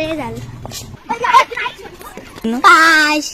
Result pass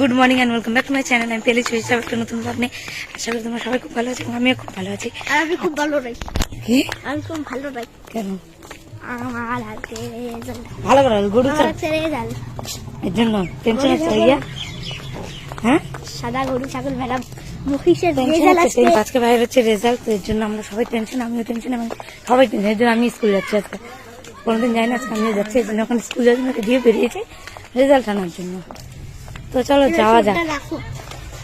good morning and welcome back to my channel আমি পেলে চুই সব একটা নতুন নিয়ে আশা করি তোমরা সবাই খুব ভালো আছো এবং আমিও খুব ভালো আছি। আর আমি খুব ভালো রাই। কি? আমি খুব ভালো রাই। কেন? আমার রেজাল্ট ভালো ভালো গরু আমার চাল এর জন্য টেনশন হচ্ছে ইয়া হ্যাঁ সাদা গরু ছাগল ভেড়া রেজাল্ট আজকে। বাইরে হচ্ছে রেজাল্ট এর জন্য আমরা সবাই টেনশন আমিও টেনশন এবং সবাই টেনশন এর জন্য আমি স্কুল যাচ্ছি আজকে। কোনোদিন যাই না আজকে আমিও যাচ্ছি এর জন্য স্কুল যাওয়ার জন্য দিয়ে বেরিয়েছি রেজাল্ট আনার জন্য। তো চলো যাওয়া যাক।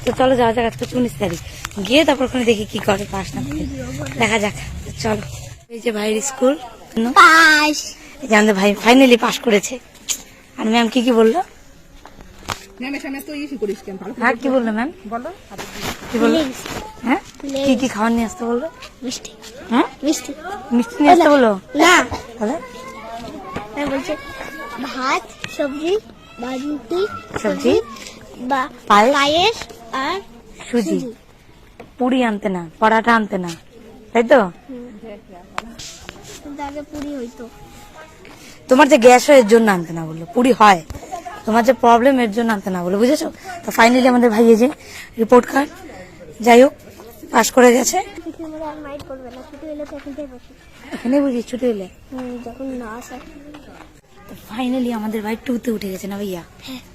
তো চলো যাওয়া যাক আজকে উনিশ তারিখ। গিয়ে তারপর ওখানে দেখি কি করে পাস না দেখা যাক চলো। এই যে ভাইয়ের স্কুল আমাদের ভাই ফাইনালি পাস করেছে। আর ম্যাম কি কি বলল? ম্যামের সামনে তো ইসি করিস কেন? ভালো হ্যাঁ কি বলল ম্যাম? বলো কি বলল? হ্যাঁ? কি কি খাবার নিয়ে আসতে বলল? মিষ্টি। হ্যাঁ? মিষ্টি। মিষ্টি নিয়ে আসতে বলল? না। তাহলে আমি বলছি ভাত সবজি সবজি, বা পায়েস, আর সুজি। পুরি আনতে না পরাঠা আনতে না তাই তো? আগে পুরি হইতো। তোমার যে গ্যাস হয় এর জন্য আনতে না বলল পুরি হয়। তোমার যে প্রবলেম এর জন্য আনতে না বলল বুঝেছ? তো ফাইনালি আমাদের ভাই এই যে রিপোর্ট কার্ড যাই হোক পাস করে গেছে। এখন বুঝি ছুটি হলে যখন না আসে ফাইনালি আমাদের ভাই টুতে উঠে গেছে না ভাইয়া?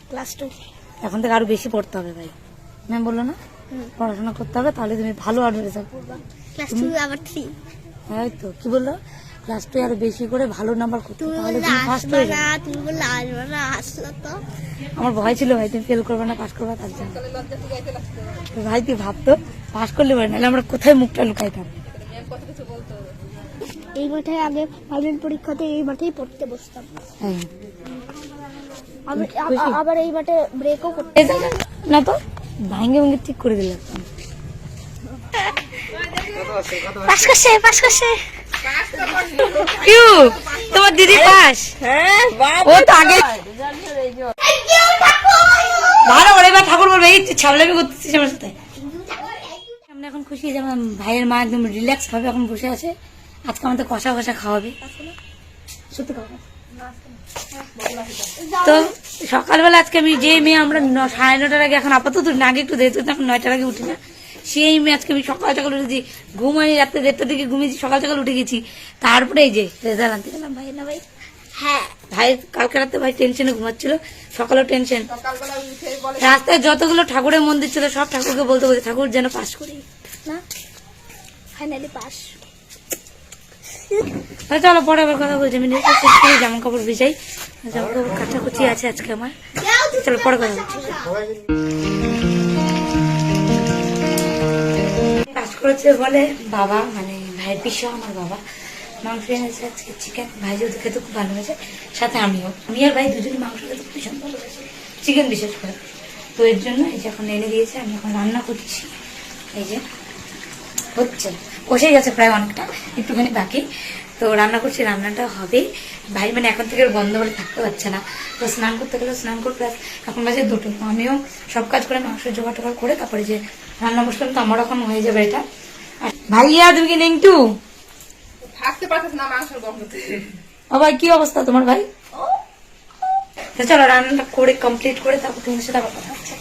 ক্লাস টু এখন থেকে আরও বেশি পড়তে হবে ভাই। ম্যাম বলল না? পড়াশোনা করতে হবে তাহলে তুমি ভালো আরও রেজাল্ট করবা ক্লাস টু আবার থ্রি হ্যাঁ তো কি বলল? ক্লাস টু আরও বেশি করে ভালো নাম্বার করতে তাহলে তুমি ফার্স্ট হয়ে না যাবে। তুমি বললে আসবে না আসলো তো। আমার ভয় ছিল ভাই তুমি ফেল করবে না পাস করবে তার জন্য। ভাই তুই ভাবতো পাস করলে পারে নাহলে আমরা কোথায় মুখটা লুকাইতাম? এই মাঠে আগে ফাইনাল পরীক্ষাতে এই মাঠেই পড়তে বসতাম। হ্যাঁ। আবার এই মাঠে ব্রেকও করতে না তো ভাঙ্গে ভাঙ্গে ঠিক করে দিলাম। পাস করছে পাস করছে। কিউ তোমার দিদি পাস? ও তো আগে ভালো করে এবার ঠাকুর বলবে এই ছাবলামি করতেছিস আমার সাথে। আমরা এখন খুশি যে আমার ভাইয়ের মা একদম রিল্যাক্স ভাবে এখন বসে আছে। আজকে আমাদের কষা কষা খাওয়াবে। সত্যি খাওয়াবে তো সকালবেলা আজকে আমি যে মেয়ে আমরা সাড়ে নটার আগে এখন আপাতত আগে একটু দেখতে এখন নয়টার আগে উঠি না। সেই মেয়ে আজকে আমি সকাল সকাল উঠেছি। ঘুমাই রাত্রে দেড়টার দিকে ঘুমিয়েছি সকাল সকাল উঠে গেছি। তারপরে এই যে রেজাল্ট আনতে গেলাম ভাই না ভাই? হ্যাঁ। ভাই কালকে রাতে ভাই টেনশনে ঘুমাচ্ছিল। সকালেও টেনশন সকালবেলা উঠে বলে রাস্তায় যতগুলো ঠাকুরের মন্দির ছিল সব ঠাকুরকে বলতে বলতে ঠাকুর যেন পাস করি। না ফাইনালি পাস তাহলে চলো পরে আবার কথা বলছি। আমি নিজে শেষ করে জামা কাপড় ভিজাই। জামা কাপড় কাচাকুচি আছে আজকে আমার। চলো পরে কথা বলছি। করেছে বলে বাবা মানে ভাইয়ের পিসা আমার বাবা, মাংস এনেছে আজকে চিকেন ভাই যেহেতু খেতে খুব ভালোবাসে, সাথে আমিও। আমি আর ভাই দুজনে মাংস খেতে ভীষণ ভালোবাসি চিকেন বিশেষ করে। তো এর জন্য এই যে এখন এনে দিয়েছে, আমি এখন রান্না করছি। এই যে হচ্ছে, কষে গেছে প্রায় অনেকটা, একটুখানি বাকি। তো রান্না করছি রান্নাটা হবে। ভাই মানে এখন থেকে বন্ধ করে থাকতে পারছে না। তো স্নান করতে গেলে স্নান করতে এখন বাজে দুটো। আমিও সব কাজ করে মাংস জোগাড় টোগাড় করে তারপরে যে রান্না বসলাম তো আমার এখন হয়ে যাবে এটা। আর ভাইয়া তুমি কি নেংটু থাকতে পারছিস না ও ভাই কি অবস্থা তোমার ভাই? তো চলো রান্নাটা করে কমপ্লিট করে তারপর তোমার সাথে আবার কথা হচ্ছে।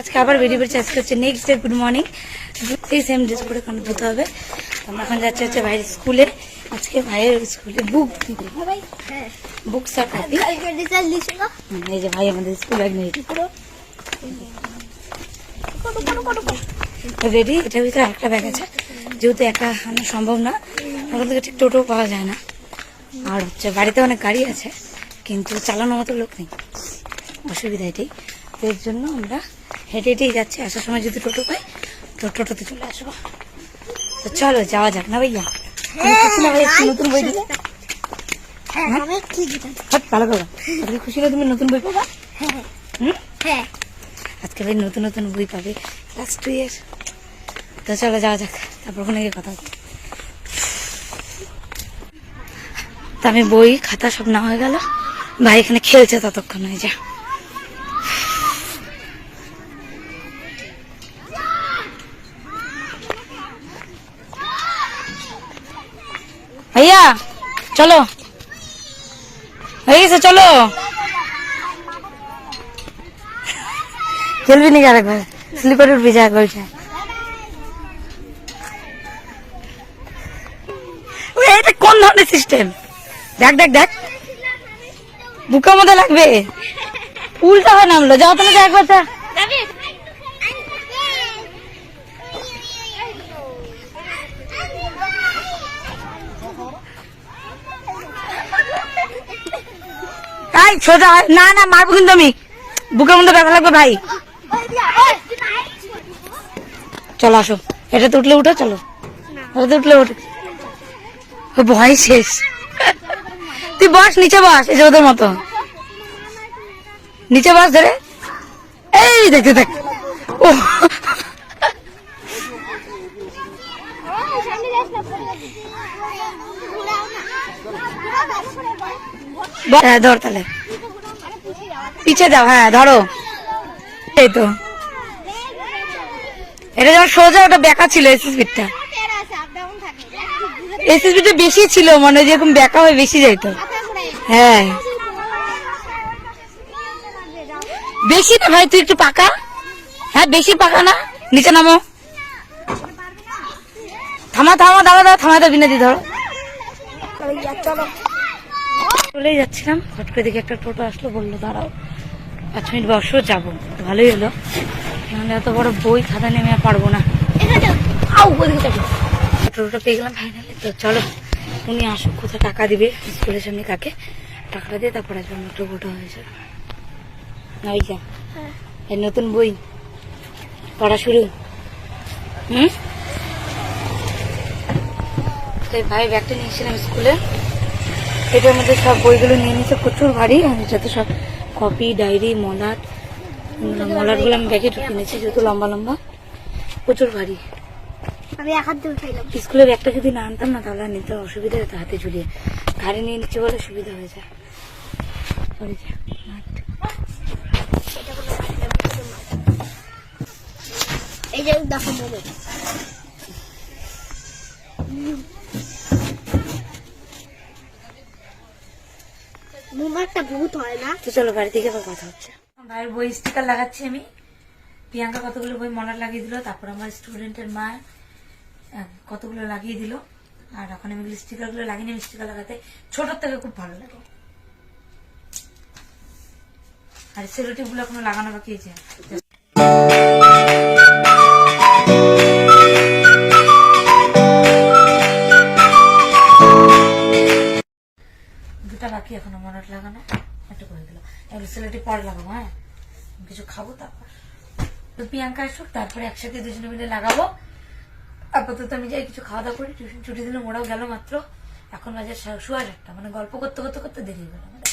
আজকে আবার বেরিয়ে পড়ছে আজকে হচ্ছে নেক্সট ডে গুড মর্নিং এই সেম ড্রেস করে কারণ ধুতে হবে। আমরা এখন যাচ্ছি হচ্ছে ভাইয়ের স্কুলে আজকে ভাইয়ের স্কুলে বুক বুক স্যার কপি এই যে ভাই আমাদের স্কুল ব্যাগ নিয়ে পুরো রেডি এটার ভিতরে একটা ব্যাগ আছে। যেহেতু একা আনা সম্ভব না ওখান থেকে ঠিক টোটো পাওয়া যায় না। আর হচ্ছে বাড়িতে অনেক গাড়ি আছে কিন্তু চালানোর মতো লোক নেই। অসুবিধা এটাই। এর জন্য আমরা হেঁটে হেঁটেই যাচ্ছে আসার সময় যদি টোটো পাই তো টোটোতে চলে আসব। তো চলো যাওয়া যাক না ভাইয়া? না নতুন বই দিলে? হ্যাঁ ভালো করো। আজকে খুশি না তুমি নতুন বই পাবা? হ্যাঁ হ্যাঁ আজকে ভাই নতুন নতুন বই পাবে। ক্লাস টু এর তো চলো যাওয়া যাক। তারপর ওখানে গিয়ে কথা হবে। তো আমি বই খাতা সব নেওয়া হয়ে গেল। ভাই এখানে খেলছে ততক্ষণ হয়ে যা ভাইয়া চলো। হয়ে গেছে, চলো। খেলবি নাকি আরেকবার? স্লিপার উঠবি, যা একবার এটা কোন ধরনের সিস্টেম দেখ দেখ দেখ। বুকের মধ্যে লাগবে। উল্টা হয় নামলো। যাও তুমি একবার, যা। এই সোজা। না না, মারবো কিন্তু আমি। বুকের মধ্যে ব্যথা লাগবে, ভাই। চলো, আসো। এটাতে উঠলে উঠো, চলো। এটাতে উঠলে উঠে। ভয় শেষ। তুই বস, নিচে বস, এই যে ওদের মতো। নিচে বস, ধরে। এই, দেখতে দেখ ও। হ্যাঁ ধর তাহলে। পিছে যাও হ্যাঁ ধরো। এই তো। এটা যেমন সোজা ওটা বেকা ছিল এসএসবিটা এসএসবিটা বেশি ছিল মানে যেরকম বেকা হয়ে বেশি যাইতো। হ্যাঁ। বেশি না ভাই, তুই একটু পাকা। হ্যাঁ বেশি পাকা না, নিচে নামো। থামা থামা, দাঁড়া দাঁড়া থামা দেবি না দি ধরো। চলো যাচ্ছিলাম। হট করে দেখি একটা টোটো আসলো, বলল, দাঁড়াও। পাঁচ মিনিট বসো যাব। ভালোই হলো। নাহলে এত বড় বই খাতা নেমে আর পারব না। টোটোটা পেয়ে গেলাম ফাইনালি তো চলো উনি আসুক কোথায় টাকা দিবে? স্কুলের সামনে কাকে? টাকাটা দিয়ে তারপরে আসবে আমার টোটোটা হয়েছে। না ওই যা এই নতুন বই। পড়া শুরু। হুম? তো ভাই ব্যাগটা নিয়ে এসেছিলাম স্কুলে। এটার মধ্যে সব বইগুলো নিয়ে নিচ্ছে প্রচুর ভারী। আর যাতে সব কপি ডায়েরি মলাট মলাটগুলো আমি ব্যাগে ঢুকিয়ে নিয়েছি যেহেতু লম্বা লম্বা। প্রচুর ভারী। আমি এক হাত দিয়ে উঠাইলাম। স্কুলের ব্যাগটা যদি না আনতাম না তাহলে নিতে অসুবিধা হতো হাতে ঝুলিয়ে। গাড়ি নিয়ে নিচ্ছে বলে সুবিধা হয়ে যায়। এই যে দেখো মোমো মোমো একটা ভূত হয় না। তো চলো বাড়ি থেকে আবার কথা হচ্ছে। ভাইয়ের বই স্টিকার লাগাচ্ছি আমি। প্রিয়াঙ্কা কতগুলো বই মনার লাগিয়ে দিল তারপর আমার স্টুডেন্টের মা কতগুলো লাগিয়ে দিল। আর এখন আমি স্টিকারগুলো লাগিয়ে নিয়ে স্টিকার লাগাতে ছোটোর থেকে খুব ভালো লাগে। আর সেলোটিভগুলো এখনও লাগানো বাকি আছে। বাকি এখনও মনাট লাগানো। একটা করে দিল এগুলো সেলোটিভ পরে লাগাবো হ্যাঁ? কিছু খাব তারপর। তো প্রিয়াঙ্কা আসুক তারপরে একসাথে দুজনে মিলে লাগাবো। আপাতত আমি যাই কিছু খাওয়া দাওয়া করি। টিউশন ছুটি দিলে ওরাও গেল মাত্র। এখন বাজার সা- একটা মানে গল্প করতে করতে করতে দেরি হয়ে গেল আমাদের।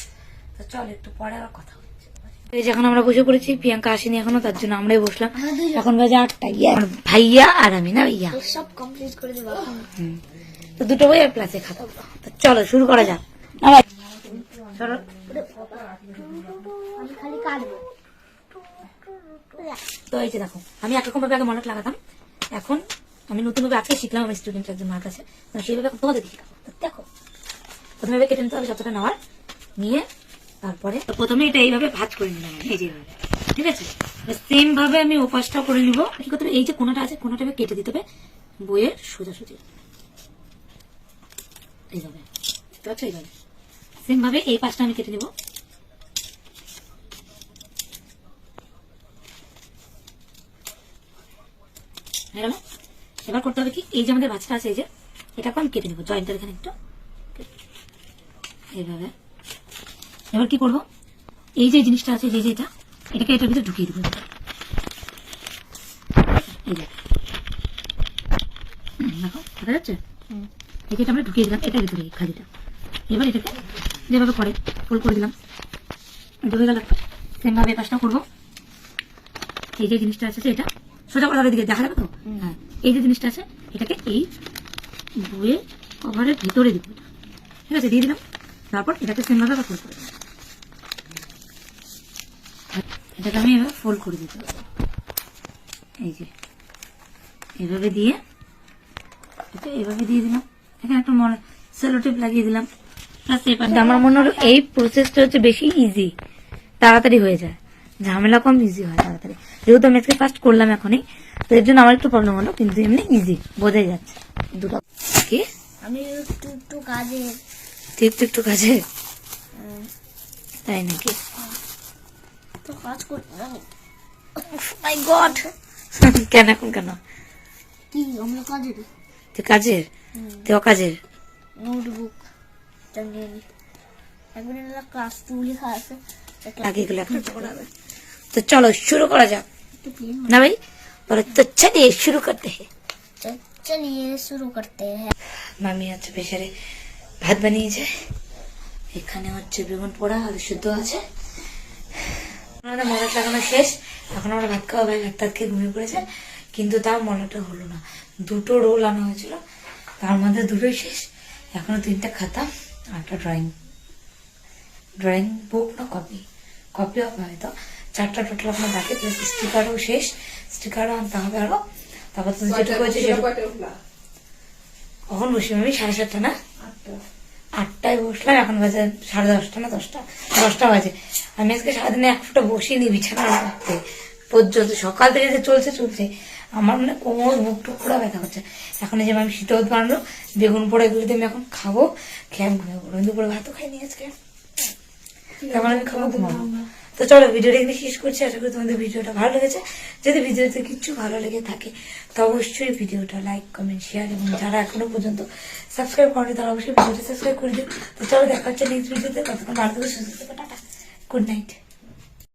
তো চল একটু পরে আবার কথা হচ্ছে। এই যে আমরা বসে পড়েছি প্রিয়াঙ্কা আসেনি এখনও তার জন্য আমরাই বসলাম। এখন বাজে আটটা। ইয়া ভাইয়া আর আমি না ভাইয়া। সব কমপ্লিট করে দেবো। তো দুটো বই আর প্লাসে খাতা। তো চলো শুরু করা যাক। চলো তো এই যে দেখো আমি একরকম ভাবে আগে মনে লাগাতাম। এখন আমি নতুন ভাবে আজকে শিখলাম আমার স্টুডেন্ট একজন মার কাছে। সেইভাবে তোমাদের তো দেখো প্রথমে কেটে নিতে হবে যতটা নেওয়ার নিয়ে তারপরে প্রথমে এটা এইভাবে ভাজ করে নিলাম এই যে এইভাবে। ঠিক আছে? সেম ভাবে আমি উপাসটা করে নিব। কি করতে হবে? এই যে কোনাটা আছে কোনাটা কেটে দিতে হবে বইয়ের সোজাসুজি। এইভাবে। বুঝতে পারছ এইভাবে? সেম ভাবে এই পাশটা আমি কেটে নিব এবার করতে হবে কি এই যে আমাদের বাচ্চাটা আছে এই যে এটাকে আমি কেটে নেব জয়েন্টের এখানে একটু এইভাবে এবার কি করব এই যে জিনিসটা আছে যে যে এটা এটাকে এটার ভিতরে ঢুকিয়ে দেবো এই যে হুম, দেখো দেখা যাচ্ছে এটা আমরা ঢুকিয়ে দিলাম এটার ভিতরে খালিটা এবার এটাকে যেভাবে করে ফুল করে দিলাম। ঢুকে গেল। সেম ভাবে কাজটা করব। এই যে জিনিসটা আছে এটা সোজা কথা দিকে দেখা যাবে তো? হ্যাঁ এই যে জিনিসটা আছে এটাকে এই বইয়ে কভারের ভিতরে দিব। ঠিক আছে দিয়ে দিলাম। তারপর এটাকে সেম ভাবে ফোল্ড করে দিলাম। এটাকে আমি এবার ফোল্ড করে দিতে এই যে এভাবে দিয়ে এটা এভাবে দিয়ে দিলাম। এখানে একটু মনে সেলোটিপ লাগিয়ে দিলাম। আমার মনে হলো এই প্রসেসটা হচ্ছে বেশি ইজি তাড়াতাড়ি হয়ে যায়। ঝামেলা কম ইজি হয় তাড়াতাড়ি। যেহেতু আমি আজকে ফার্স্ট করলাম এখনই তো এর জন্য আমার একটু প্রবলেম হলো কিন্তু এমনি ইজি বোঝাই যাচ্ছে। দুটো কি? আমি একটু একটু কাজে একটু একটু কাজে? তাই নাকি? তো কাজ করতে মাই গড কেন এখন কেন? কি আমরা কাজের? তুই কাজের? তুই অকাজের? নোটবুক। একটা নিয়ে ক্লাস টু লেখা আছে বাকিগুলো এখন পড়াবে তো চলো শুরু করা যাক। না ভাই? বলো তো চলিয়ে শুরু করতে হে। চলিয়ে শুরু করতে হ্যাঁ মামি হচ্ছে বেচারে ভাত বানিয়েছে। এখানে হচ্ছে বেগুন পোড়া আর শুদ্ধ আছে। আমাদের মলাট লাগানো শেষ। এখন আমরা ভাত খাওয়া ভাই ভাত ভাত খেয়ে ঘুমিয়ে পড়েছে। কিন্তু তাও মলাটা হলো না। দুটো রোল আনা হয়েছিল। তার মধ্যে দুটোই শেষ। এখনও তিনটা খাতা একটা ড্রয়িং ড্রয়িং বুক না কপি কপি হবে হয়তো চারটা টোটাল আপনার বাকি প্লাস স্টিকারও শেষ। স্টিকারও আনতে হবে আরও। তারপর তো যেটুকু হয়েছে কখন বসি আমি সাড়ে সাতটা না? আটটায় বসলাম এখন বাজে সাড়ে দশটা না দশটা? দশটা বাজে। আমি আজকে সারাদিনে এক ফুটা বসিনি বিছানার মধ্যে। পর্যন্ত সকাল থেকে যে চলছে চলছে। আমার মানে কোমর বুক টুক পুরো ব্যথা করছে। এখন যে আমি শীতল বানালো বেগুন পোড়া এগুলো দিয়ে আমি এখন খাব, খেয়ে আমি ঘুমিয়ে পড়ব। দুপুরে ভাতও খাইনি আজকে। তখন আমি খাব ঘুমাবো। তো চলো, ভিডিওটা এখানে শেষ করছি। আশা করি তোমাদের ভিডিওটা ভালো লেগেছে। যদি ভিডিওতে কিছু ভালো লেগে থাকে, তো অবশ্যই ভিডিওটা লাইক কমেন্ট শেয়ার এবং যারা এখনও পর্যন্ত সাবস্ক্রাইব করেনি, তারা অবশ্যই ভিডিওটা সাবস্ক্রাইব করে দিও। তো চলো, দেখা হচ্ছে নেক্সট ভিডিওতে। ততক্ষণ ভালো থেকে, সুস্থ থেকো, টাটা। Good night